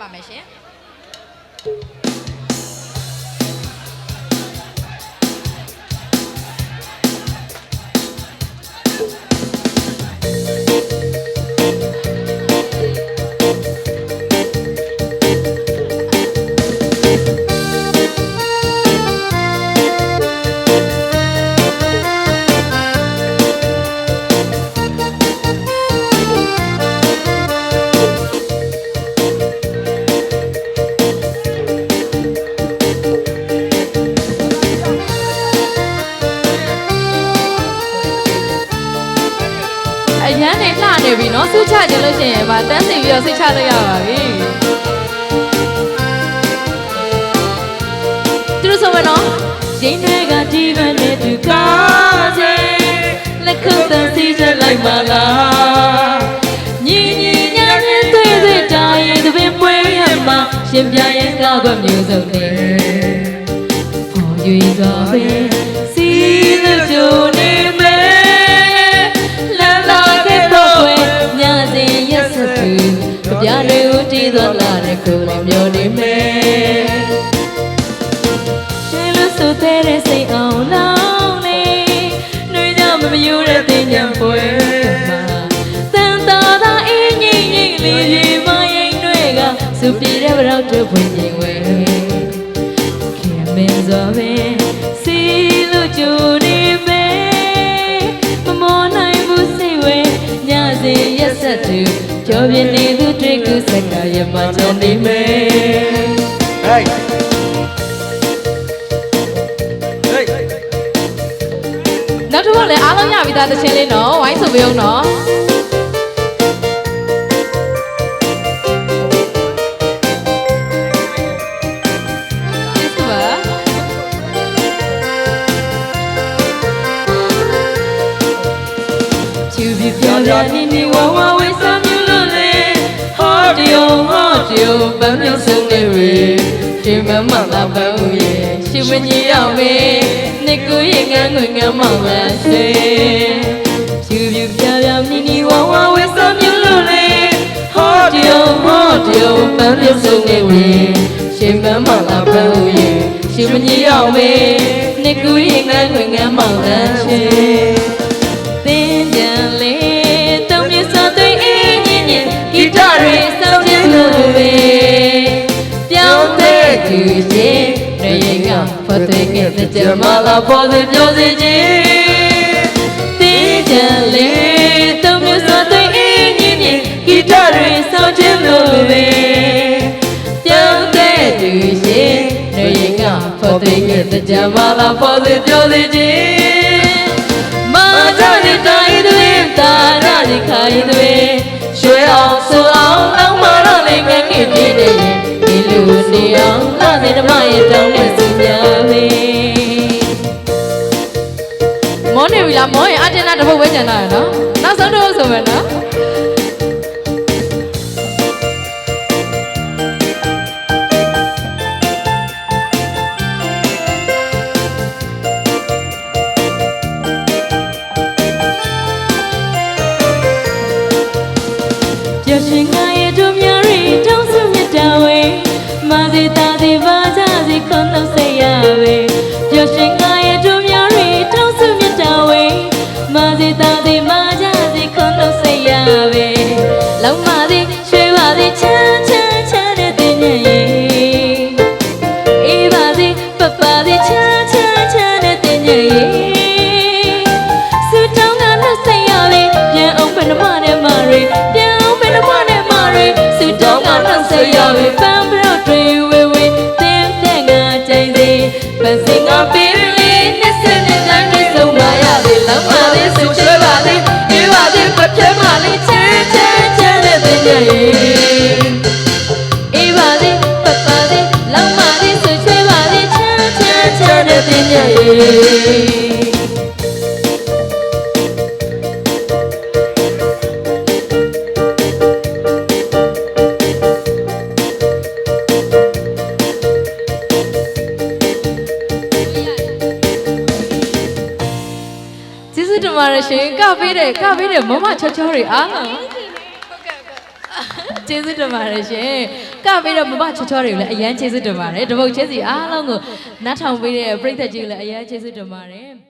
ပါမယ်ရှင် အရန်နေလှနေပြီနော်ဆူချကြလို့ရှိရင်ဗာတန်းစီပြီးတော့စိတ်ချလို့ရပါပြီသူတို့ဆိုမနော်ရင်းတွေကဒီကနေ့သူကားစေလက်ခုပ်တန်းစီချက်လိုက်ပါလားညီညီညာညာတွေ့တွေ့တာရင်သပင်ပွေးရမှာရှင်ပြရင်ကောက်ကမျိုးစုံနေပေါ်ရွေစွာပဲ တွေကစူပြေတဲ့ဘရောက်တွေဖွင့်ခြင်းဝဲခင်မင်းစွာပဲစီလို့ကြိုနေမယ်မမောနိုင်ဘူးစိတ်ဝဲညစဉ်ရက်ဆက်သူကြောပြနေသူတွေ့ကူစက်ကရမချန်နေမယ် Hey. Hey. နောက်တစ်ခုလည်းအားလုံးရပြီးသားတစ်ချင်းလေးနော်ဝိုင်းဆိုပေးအောင်နော် ပြပြောပြနေနေဝဝဝေးစမျိုးလို့လေဟောဒီယိုဟောဒီယိုပန်းမြုပ်ဆုံးနေရေရှင်မမလာပန်းဦးရဲ့ရှင်မကြီးရောက်မေနေကူရဲ့ငန်းငွေငန်းမောင်လာစေချူပြပြောပြနေနေဝဝဝေးစမျိုးလို့လေဟောဒီယိုဟောဒီယိုပန်းမြုပ်ဆုံးနေရေရှင်မမလာပန်းဦးရဲ့ရှင်မကြီးရောက်မေနေကူရဲ့ငန်းငွေငန်းမောင်လာစေ တတွေစောင်းပြလို့ပဲပြောင်းတဲ့သူရှင်ရရင်ကဖတ်တဲ့ကတဲ့ကြမလာပေါ်စေပြောစေခြင်းသင်ကြံလေးတုံးမြစသွေးအင်းညင်ညင်ဂီတတွေစောင်းခြင်းလို့ပဲပြောင်းတဲ့သူရှင်ရရင်ကဖတ်တဲ့ကတဲ့ကြမလာပေါ်စေပြောစေခြင်းမာကြတဲ့တိုင်းတွေတာရဒီခိုင်တွေရွှေ မောနေပြီလားမောရင်အတင်းနာတစ်ပုတ်ပဲကျန်တာရနော်နောက်ဆုံးတော့ဆိုမယ်နော်ပြရှင်ငါရဲ့တို့များရီတောင်းစုမြတ်တာဝေမာစီတာစီပါကြစီခွန်လို့စိ ပန်းစင်ငါ ပါတယ်ရှင်ကပေးတယ်ကပေးတယ်မမချောချောတွေအားလုံးကျေးဇူးတင်ပါတယ်ရှင်ကပြီးတော့မမချောချောတွေကိုလည်းအရန်ကျေးဇူးတင်ပါတယ်တပုတ်ချင်းစီအားလုံးကိုနားထောင်ပေးတဲ့ပရိသတ်ကြီးကိုလည်းအရန်ကျေးဇူးတင်ပါတယ်